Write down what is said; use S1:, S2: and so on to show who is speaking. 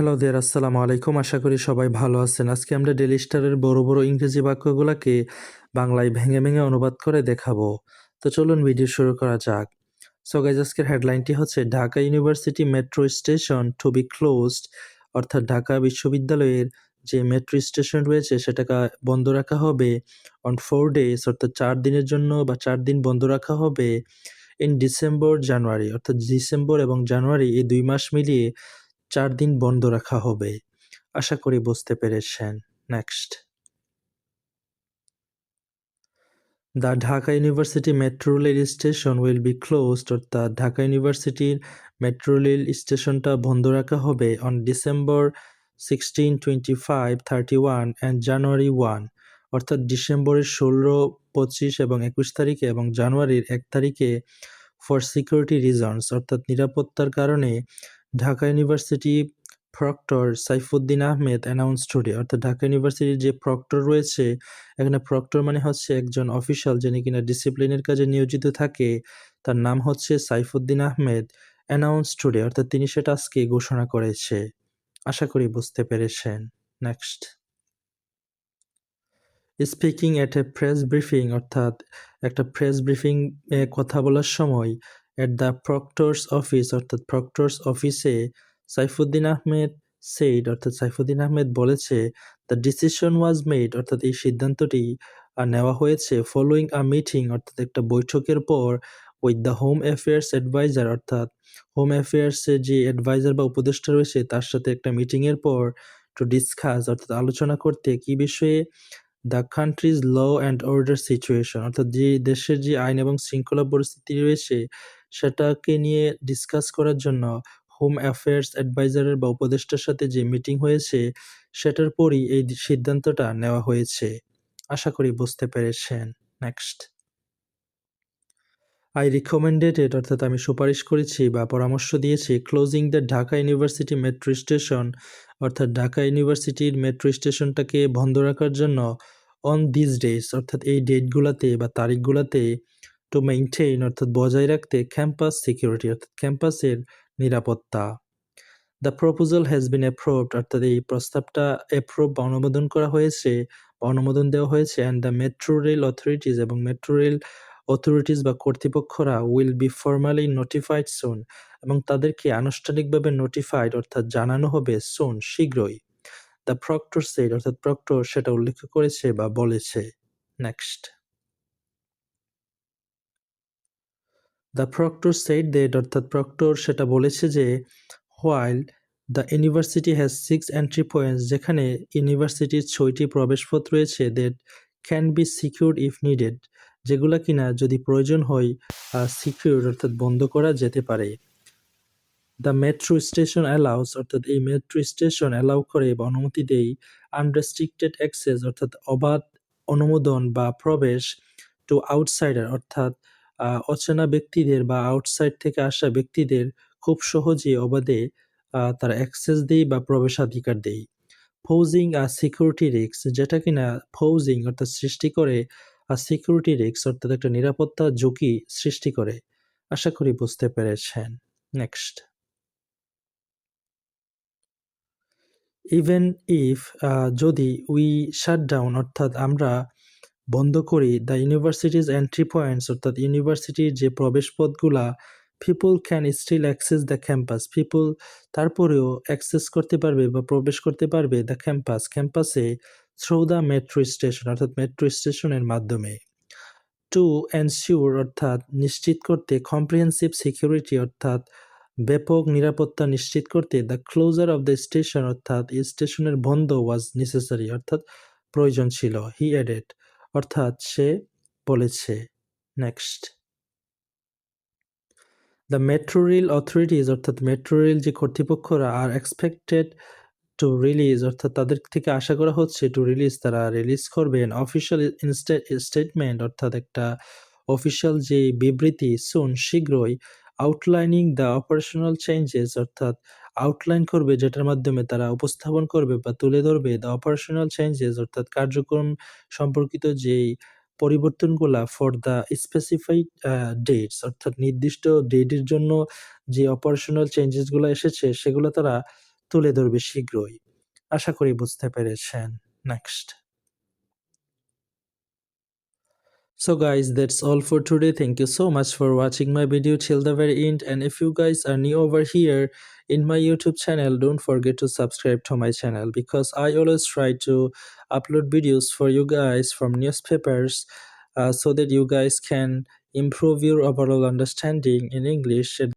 S1: Hello দেয়ার আসসালামু আলাইকুম আশা করি সবাই ভালো আছেন। আজকে আমরা ডেলি স্টারের বড় বড় ইংরেজি বাক্যগুলোকে বাংলায় ভেঙে ভেঙে অনুবাদ করে দেখাবো। তো চলুন ভিডিও শুরু করা যাক। সো গাইজ আজকের হেডলাইনটি হচ্ছে, Dhaka university metro station to be closed অর্থাৎ ঢাকা বিশ্ববিদ্যালয়ের যে মেট্রো স্টেশন রয়েছে, সেটাকে বন্ধ রাখা হবে অন ফোর ডেজ অর্থাৎ চার দিনের জন্য বা চার দিন বন্ধ রাখা হবে ইন ডিসেম্বর জানুয়ারি অর্থাৎ ডিসেম্বর এবং জানুয়ারি এই দুই মাস মিলিয়ে চার দিন বন্ধ রাখা হবে। আশা করি বুঝতে পেরেছেন। Next. The Dhaka university metro rail station will be closed, অর্থাৎ ঢাকা ইউনিভার্সিটির মেট্রো রেল স্টেশনটা বন্ধ রাখা হবে on December sixteen twenty five thirty one and January one অর্থাৎ ডিসেম্বরের ষোলো, পঁচিশ এবং একুশ তারিখে এবং জানুয়ারির এক তারিখে ফর সিকিউরিটি রিজনস অর্থাৎ নিরাপত্তার কারণে Dhaka university proctor Saifuddin Ahmed announce today অর্থাৎ ঢাকা ইউনিভার্সিটির যে প্রক্টর রয়েছে, এখানে প্রক্টর মানে হচ্ছে একজন অফিসিয়াল যিনি কিনা ডিসিপ্লিনের কাজে নিয়োজিত থাকে, তার নাম হচ্ছে সাইফুদ্দিন আহমেদ অ্যানাউন্স টুডে অর্থাৎ তিনি সেটা আজকে ঘোষণা করেছে। আশা করি বুঝতে পেরেছেন। Next speaking at a press briefing অর্থাৎ একটা প্রেস ব্রিফিং কথা বলার সময় এট দ্য প্রক্টর্স অফিস অর্থাৎ প্রক্টর্স অফিসে সাইফুদ্দিন আহমেদ সেইড অর্থাৎ সাইফুদ্দিন আহমেদ বলেছে দ্য ডিসিশন ওয়াজ মেড অর্থাৎ এই সিদ্ধান্তটি নেওয়া হয়েছে ফলোয়িং আ মিটিং অর্থাৎ একটা বৈঠকের পর with the home affairs adviser অর্থাৎ হোম অ্যাফেয়ার্সের যে অ্যাডভাইজার বা উপদেষ্টা রয়েছে, তার সাথে একটা মিটিংয়ের পর টু ডিসকাস অর্থাৎ আলোচনা করতে কি বিষয়ে the country's law and order situation অর্থাৎ যে দেশের যে আইন এবং শৃঙ্খলা পরিস্থিতি রয়েছে সেটাকে নিয়ে ডিসকাস করার জন্য হোম অ্যাফেয়ার্স অ্যাডভাইজারের বা উপদেষ্টার সাথে যে মিটিং হয়েছে, সেটার পরই এই সিদ্ধান্তটা নেওয়া হয়েছে। আশা করি বুঝতে পেরেছেন। নেক্সট আই রিকমেন্ডেড অর্থাৎ আমি সুপারিশ করেছি বা পরামর্শ দিয়েছি closing the Dhaka university metro station অর্থাৎ ঢাকা ইউনিভার্সিটির মেট্রো স্টেশনটাকে বন্ধ রাখার জন্য অন দিস ডেজ অর্থাৎ এই ডেটগুলোতে বা তারিখগুলোতে টু মেইনটেইন অর্থাৎ বজায় রাখতে ক্যাম্পাস সিকিউরিটি অর্থাৎ ক্যাম্পাসের নিরাপত্তা। The proposal has been approved অর্থাৎ এই প্রস্তাবটা অ্যাপ্রুভ বা অনুমোদন করা হয়েছে বা অনুমোদন দেওয়া হয়েছে and the metro rail authorities এবং মেট্রো রেল অথরিটিস বা কর্তৃপক্ষরা will be formally notified soon এবং তাদেরকে আনুষ্ঠানিকভাবে নোটিফাইড অর্থাৎ জানানো হবে সুন শীঘ্রই। দ্য প্রক্টর সেড অর্থাৎ প্রক্টর সেটা উল্লেখ করেছে বা বলেছে। Next the proctor said that অর্থাৎ প্রক্টর সেটা বলেছে যে while the university has six entry points যেখানে ইউনিভার্সিটির ছয়টি প্রবেশপথ রয়েছে that can be secure if needed যেগুলো কিনা যদি প্রয়োজন হয় সিকিউর অর্থাৎ বন্ধ করা যেতে পারে। দ্য মেট্রো স্টেশন অ্যালাউস অর্থাৎ এই মেট্রো স্টেশন অ্যালাউ করে বা অনুমতি দেই আনরেস্ট্রিক্টেড অ্যাক্সেস অর্থাৎ অবাধ অনুমোদন বা প্রবেশ টু আউটসাইডার অর্থাৎ অচেনা ব্যক্তিদের বা আউটসাইড থেকে আসা ব্যক্তিদের খুব সহজে অবাধে তারা অ্যাক্সেস দেই বা প্রবেশাধিকার দেই ফৌজিং আর সিকিউরিটি রিক্স যেটা কিনা ফৌজিং অর্থাৎ সৃষ্টি করে, আর সিকিউরিটি রিক্স অর্থাৎ একটা নিরাপত্তা ঝুঁকি সৃষ্টি করে। আশা করি বুঝতে পেরেছেন। নেক্সট ইভেন ইফ যদি উই শাট ডাউন অর্থাৎ আমরা বন্ধ করি দ্য ইউনিভার্সিটিজ এন্ট্রি পয়েন্টস অর্থাৎ ইউনিভার্সিটির যে প্রবেশপথগুলা people can still access the campus people তারপরেও অ্যাক্সেস করতে পারবে বা প্রবেশ করতে পারবে দ্য ক্যাম্পাস ক্যাম্পাসে থ্রু দ্য মেট্রো স্টেশন অর্থাৎ মেট্রো স্টেশনের মাধ্যমে। টু এনশিওর অর্থাৎ নিশ্চিত করতে কম্প্রিহেন্সিভ সিকিউরিটি অর্থাৎ ব্যাপক নিরাপত্তা নিশ্চিত করতে the closure of the station অর্থাৎ স্টেশনের বন্ধ ওয়াজ নেসেসারি অর্থাৎ প্রয়োজন ছিল। হি অ্যাডেড অর্থাৎ সে বলেছে। Next the metro rail authorities অর্থাৎ মেট্রো রেল যে কর্তৃপক্ষরা আর এক্সপেক্টেড টু রিলিজ অর্থাৎ তাদের থেকে আশা করা হচ্ছে টু রিলিজ তারা রিলিজ করবেন অফিসিয়াল স্টেটমেন্ট অর্থাৎ একটা অফিসিয়াল যে বিবৃতি সুন শীঘ্রই আউটলাইনিং দ্য অপারেশনাল চেঞ্জেস অর্থাৎ আউটলাইন করবে, যেটার মাধ্যমে তারা উপস্থাপন করবে বা তুলে ধরবে দ্য অপারেশনাল চেঞ্জেস অর্থাৎ কার্যক্রম সম্পর্কিত যেই পরিবর্তনগুলা ফর দ্য স্পেসিফাইড ডেটস অর্থাৎ নির্দিষ্ট ডেটের জন্য যে অপারেশনাল চেঞ্জেসগুলো এসেছে, সেগুলো তারা তুলে ধরবে শীঘ্রই। আশা করি বুঝতে পেরেছেন। Next So guys that's all for today. Thank you so much for watching my video till the very end. And if you guys are new over here in my youtube channel don't forget to subscribe to my channel because I always try to upload videos for you guys from newspapers uh, so that you guys can improve your overall understanding in English